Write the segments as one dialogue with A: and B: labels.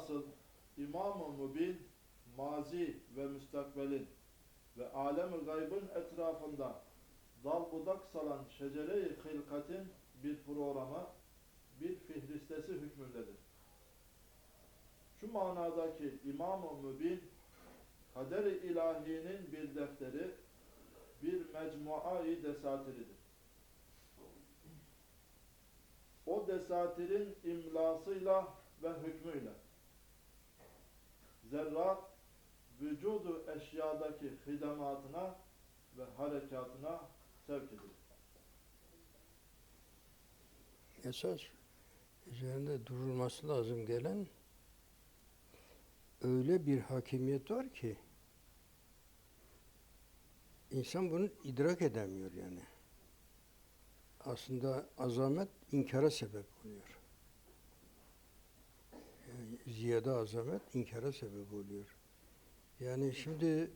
A: Velhasıl İmam-ı Mübin mazi ve müstakbelin ve alem-i gaybın etrafında dal budak salan şecere-i hilkatin bir programa, bir fihristesi hükmündedir. Şu manadaki İmam-ı Mübin, kader-i ilahinin bir defteri, bir mecmuayı desatiridir. O desatirin imlasıyla ve hükmüyle zerrat vücudu eşyadaki hidamatına ve harekatına sevk edilir.
B: Esas üzerinde durulması lazım gelen öyle bir hakimiyet var ki insan bunu idrak edemiyor yani. Aslında azamet inkara sebep oluyor. Ziyade azamet inkara sebep oluyor. Yani şimdi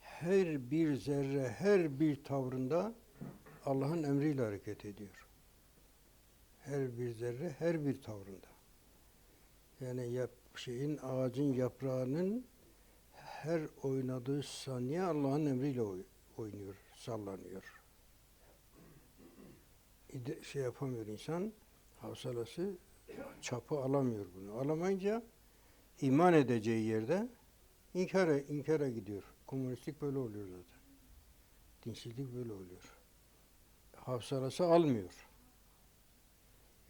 B: her bir zerre, her bir tavrında Allah'ın emriyle hareket ediyor. Her bir zerre, her bir tavrında. Yani yap, şeyin ağacın yaprağının her oynadığı saniye Allah'ın emriyle oy- oynuyor, sallanıyor. Şey yapamıyor insan, havsalası çapı alamıyor bunu. Alamayınca iman edeceği yerde inkara, inkara gidiyor. Komünistlik böyle oluyor zaten. Dinsizlik böyle oluyor. Havsalası almıyor.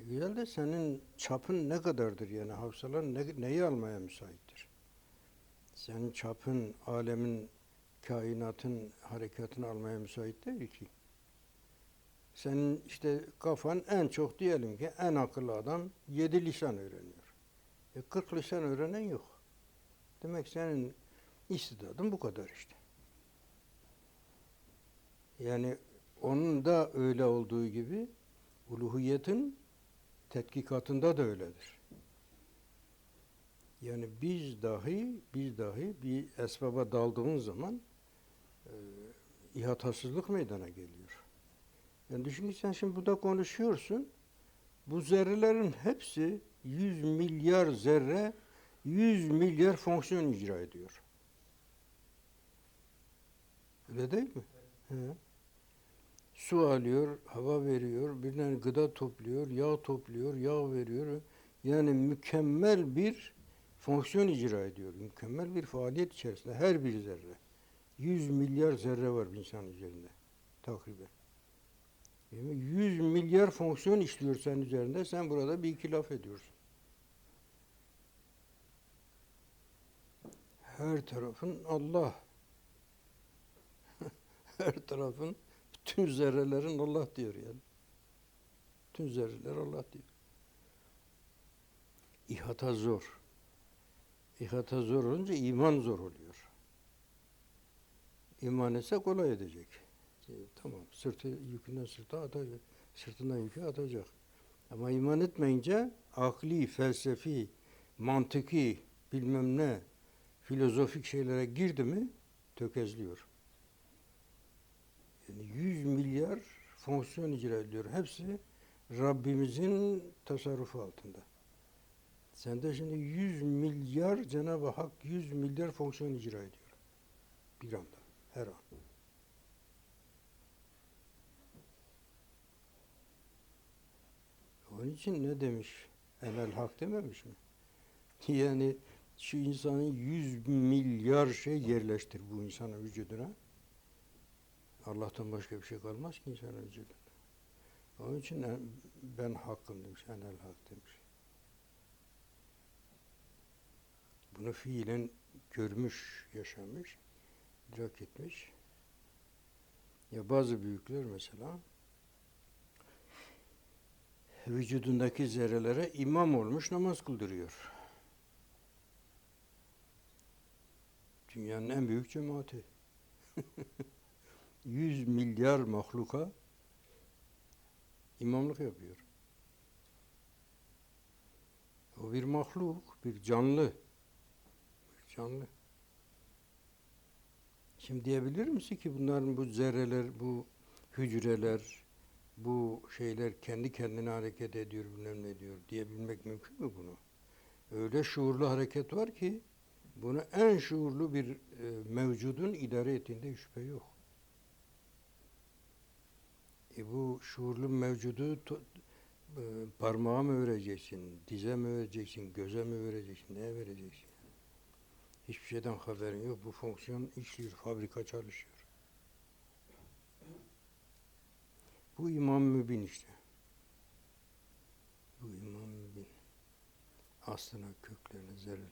B: E güzel de senin çapın ne kadardır yani havsalan ne, neyi almaya müsaittir? Senin çapın alemin, kainatın harekatını almaya müsait değil ki. Senin işte kafan en çok diyelim ki en akıllı adam yedi lisan öğreniyor. E 40 lisan öğrenen yok. Demek senin istidadın bu kadar işte. Yani onun da öyle olduğu gibi uluhiyetin tetkikatında da öyledir. Yani biz dahi biz dahi bir esbaba daldığımız zaman e, ihatasızlık meydana geliyor. Yani düşün ki sen şimdi burada konuşuyorsun. Bu zerrelerin hepsi 100 milyar zerre 100 milyar fonksiyon icra ediyor. Öyle değil mi? He. Su alıyor, hava veriyor, birden gıda topluyor, yağ topluyor, yağ veriyor. Yani mükemmel bir fonksiyon icra ediyor. Mükemmel bir faaliyet içerisinde her bir zerre. 100 milyar zerre var bir insan üzerinde takriben. Yani 100 milyar fonksiyon işliyor senin üzerinde. Sen burada bir iki laf ediyorsun. Her tarafın Allah. Her tarafın bütün zerrelerin Allah diyor yani. Bütün zerreler Allah diyor. İhata zor. İhata zor olunca iman zor oluyor. İman etse kolay edecek. E, tamam sırtı yükünden sırta atacak. Sırtından yükü atacak. Ama iman etmeyince akli, felsefi, mantıki bilmem ne filozofik şeylere girdi mi tökezliyor. Yani 100 milyar fonksiyon icra ediyor. Hepsi Rabbimizin tasarrufu altında. Sende şimdi 100 milyar Cenab-ı Hak 100 milyar fonksiyon icra ediyor. Bir anda, her an. Onun için ne demiş? Enel hak dememiş mi? Yani şu insanın 100 milyar şey yerleştir bu insanın vücuduna. Allah'tan başka bir şey kalmaz ki insanın vücudunda. Onun için en- ben hakkım demiş, enel hak demiş. Bunu fiilen görmüş, yaşamış, idrak etmiş. Ya bazı büyükler mesela vücudundaki zerrelere imam olmuş namaz kıldırıyor. Dünyanın en büyük cemaati. 100 milyar mahluka imamlık yapıyor. O bir mahluk, bir canlı. Bir canlı. Şimdi diyebilir misin ki bunların bu zerreler, bu hücreler, bu şeyler kendi kendine hareket ediyor, bilmem ne diyor diyebilmek mümkün mü bunu? Öyle şuurlu hareket var ki bunu en şuurlu bir e, mevcudun idare ettiğinde şüphe yok. E bu şuurlu mevcudu to- e, parmağa mı vereceksin, dize mi vereceksin, göze mi vereceksin, neye vereceksin? Hiçbir şeyden haberin yok. Bu fonksiyon işliyor, fabrika çalışıyor. Bu İmam Mübin işte. Bu İmam Mübin. Aslına, köklerine, zerre.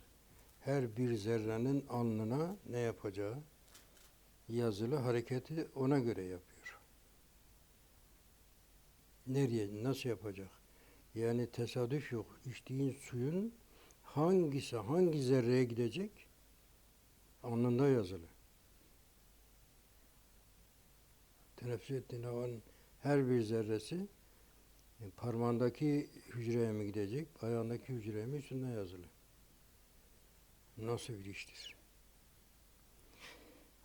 B: Her bir zerrenin alnına ne yapacağı yazılı hareketi ona göre yapıyor. Nereye, nasıl yapacak? Yani tesadüf yok. İçtiğin suyun hangisi, hangi zerreye gidecek? Alnında yazılı. Teneffüs ettiğin havanın her bir zerresi e, parmağındaki hücreye mi gidecek, ayağındaki hücreye mi üstünde yazılı. Nasıl bir iştir?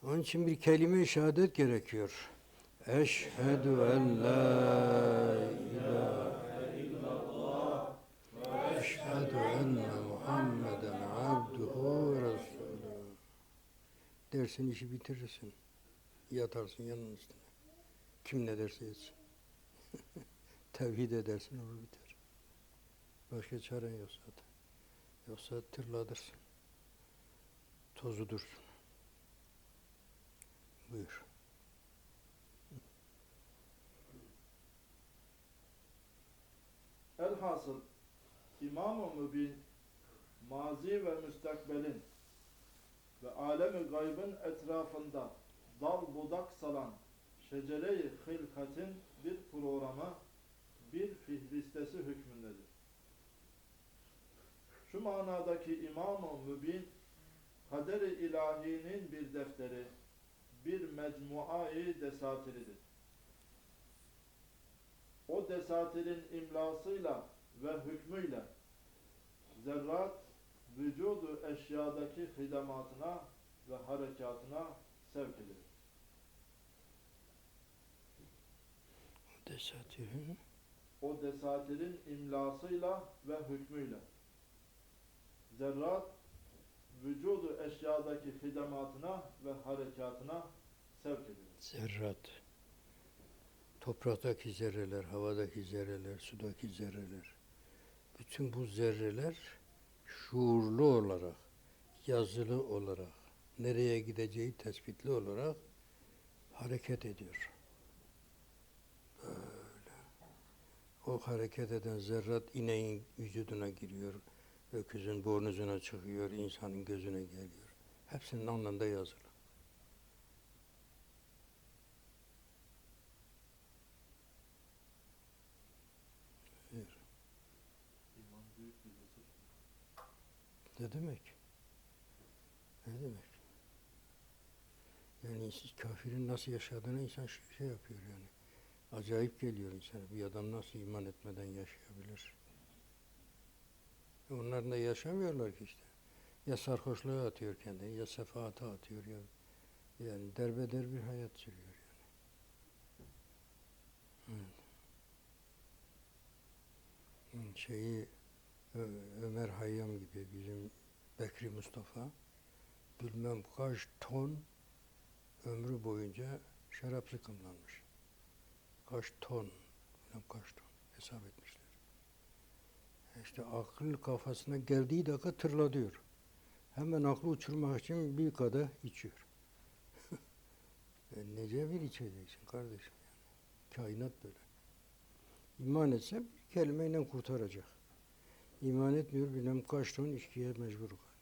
B: Onun için bir kelime-i şehadet gerekiyor. Eşhedü en la ilahe illallah ve eşhedü enne Muhammeden abduhu ve resulü. Dersin işi bitirirsin. Yatarsın yanın üstüne. Kim ne derse etsin. Tevhid edersin olur biter. Başka çaren yok zaten. Yoksa tırladırsın. Tozu dursun. Buyur.
A: Elhasıl İmam-ı Mübin mazi ve müstakbelin ve alemi gaybın etrafında dal budak salan şecere-i hilkatin bir programı, bir fihristesi hükmündedir. Şu manadaki İmam-ı Mübin kader-i ilahinin bir defteri, bir mecmuayı desatiridir. O desatirin imlasıyla ve hükmüyle zerrat vücudu eşyadaki hidamatına ve harekatına sevk edilir.
B: Desatürün
A: O desatirin imlasıyla ve hükmüyle zerrat vücudu eşyadaki hidamatına ve harekatına sevk edilir.
B: zerrat. Topraktaki zerreler, havadaki zerreler, sudaki zerreler. Bütün bu zerreler şuurlu olarak, yazılı olarak, nereye gideceği tespitli olarak hareket ediyor. O hareket eden zerrat ineğin vücuduna giriyor, öküzün bornuzuna çıkıyor, insanın gözüne geliyor. Hepsinin alnında yazılı. Ne demek? Ne demek? Yani kafirin nasıl yaşadığını insan şey şey yapıyor yani. Acayip geliyor insana. Bir adam nasıl iman etmeden yaşayabilir? Onlar da yaşamıyorlar ki işte. Ya sarhoşluğa atıyor kendini, ya sefahata atıyor ya yani derbeder bir hayat sürüyor yani. Evet. Şeyi Ömer Hayyam gibi bizim Bekri Mustafa bilmem kaç ton ömrü boyunca şarap sıkımlanmış. Kaç ton, kaç ton hesap etmişler. İşte akıl kafasına geldiği dakika tırladıyor. Hemen aklı uçurmak için bir kadeh içiyor. e nece bir içeceksin kardeşim yani. Kainat böyle. İman etse bir kelimeyle kurtaracak. İman etmiyor bilmem kaç ton içkiye mecbur kalıyor.